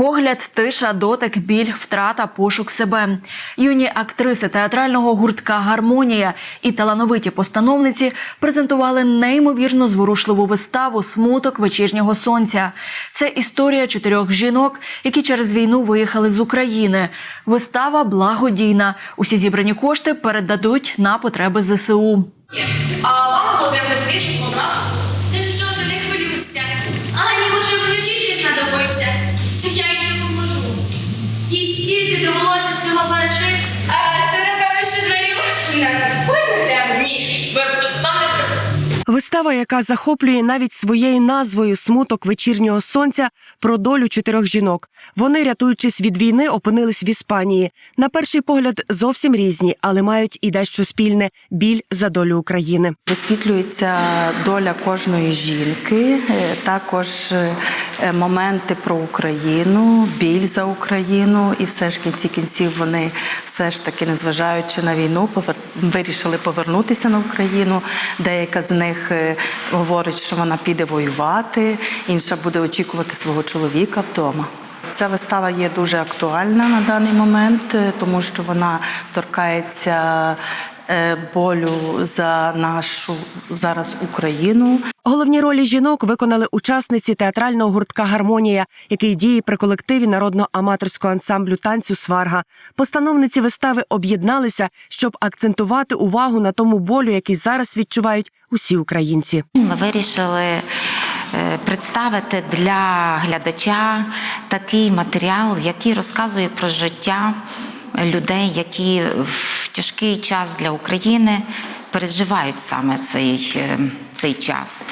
Погляд, тиша, дотик, біль, втрата, пошук себе. Юні актриси театрального гуртка Гармонія і талановиті постановниці презентували неймовірно зворушливу виставу Смуток вечірнього сонця. Це історія чотирьох жінок, які через війну виїхали з України. Вистава благодійна. Усі зібрані кошти передадуть на потреби ЗСУ. А вам Володимир свідчить одразу? Вистава, яка захоплює навіть своєю назвою Смуток вечірнього сонця про долю чотирьох жінок. Вони, рятуючись від війни, опинились в Іспанії. На перший погляд зовсім різні, але мають і дещо спільне біль за долю України. Висвітлюється доля кожної жінки, е, також е, моменти про Україну, біль за Україну, і все ж кінці кінців вони все ж таки, незважаючи на війну, повер... вирішили повернутися на Україну. Деяка з них е, говорить, що вона піде воювати, інша буде очікувати свого чоловіка вдома. Ця вистава є дуже актуальна на даний момент, е, тому що вона торкається болю за нашу зараз Україну. Головні ролі жінок виконали учасниці театрального гуртка Гармонія, який діє при колективі народно-аматорського ансамблю танцю Сварга. Постановниці вистави об'єдналися, щоб акцентувати увагу на тому болю, який зараз відчувають усі українці. Ми вирішили е, представити для глядача такий матеріал, який розказує про життя людей, які в тяжкий час для України переживають саме цей, е, цей час.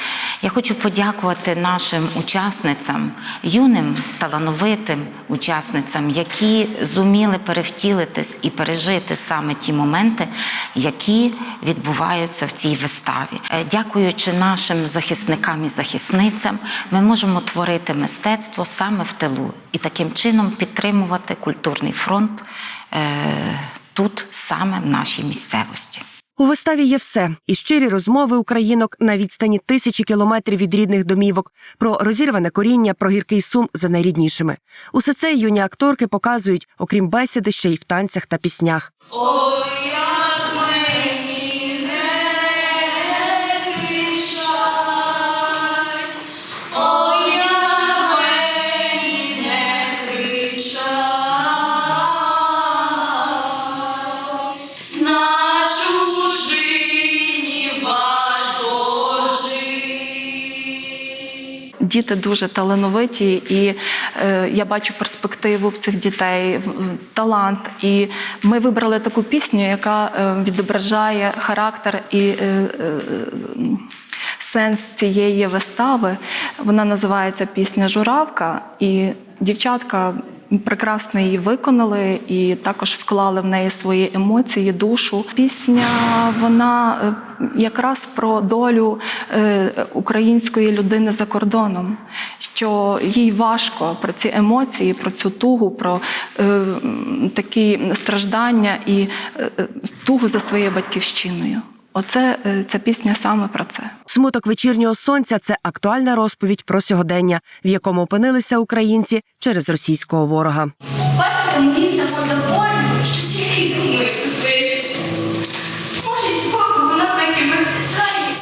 Я хочу подякувати нашим учасницям, юним талановитим учасницям, які зуміли перевтілитись і пережити саме ті моменти, які відбуваються в цій виставі. Е, Дякуючи нашим захисникам і захисницям, ми можемо творити мистецтво саме в тилу і таким чином підтримувати культурний фронт е, тут, саме в нашій місцевості. У виставі є все і щирі розмови українок на відстані тисячі кілометрів від рідних домівок, про розірване коріння, про гіркий сум за найріднішими. Усе це юні акторки показують, окрім бесіди, ще й в танцях та піснях. Діти дуже талановиті, і е, я бачу перспективу в цих дітей, талант. І ми вибрали таку пісню, яка е, відображає характер і е, е, сенс цієї вистави. Вона називається Пісня Журавка, і дівчатка. Прекрасно її виконали і також вклали в неї свої емоції, душу. Пісня вона е, якраз про долю е, української людини за кордоном, що їй важко про ці емоції, про цю тугу, про е, такі страждання і тугу за своєю батьківщиною. Оце ця пісня саме про це. Смуток вечірнього сонця це актуальна розповідь про сьогодення, в якому опинилися українці через російського ворога. Бачите, мені